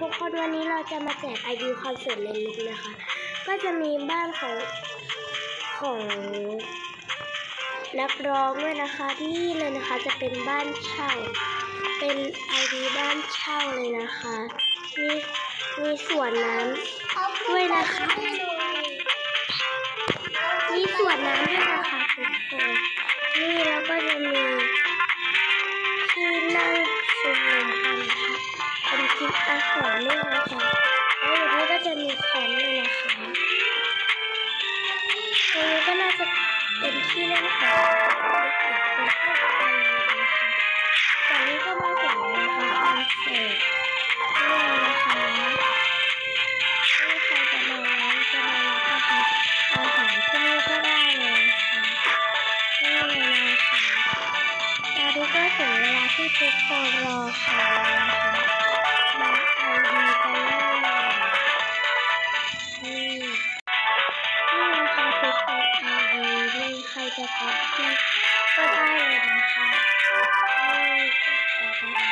ทุกคนวันนี้เราจะมาแจกไอดีคอนเสิร์ตเลนลุกนะคะ ก็จะมีบ้านของของนักร้องด้วยนะคะ นี่เลยนะคะจะเป็นบ้านเช่า เป็นไอดีบ้านเช่าเลยนะคะ มีมีสวนน้ำด้วยนะคะมีสวนน้ำด้วยนะคะทุกคนนี่แล้วก็จะมี เอาหารด้วยนะคะแล้วอย่นี้ก็จะมีแคมป์ด้วยนะคะตรงนี้ก็น่าจะเป็นที่นั่งของเด็กๆเป็นพวกอะไรนะคะตอนนี้ก็มาถึงแล้วนะคะคอนเสิร์ตนี่นะคะถ้าใครจะมาร้านจะมารับประทานอาหารที่นี่ก็ได้เลยนะคะนี่เลยนะคะตอนนี้ก็ถึงเวลาที่ทุกคนรอคอยนะ ออฟเซตตั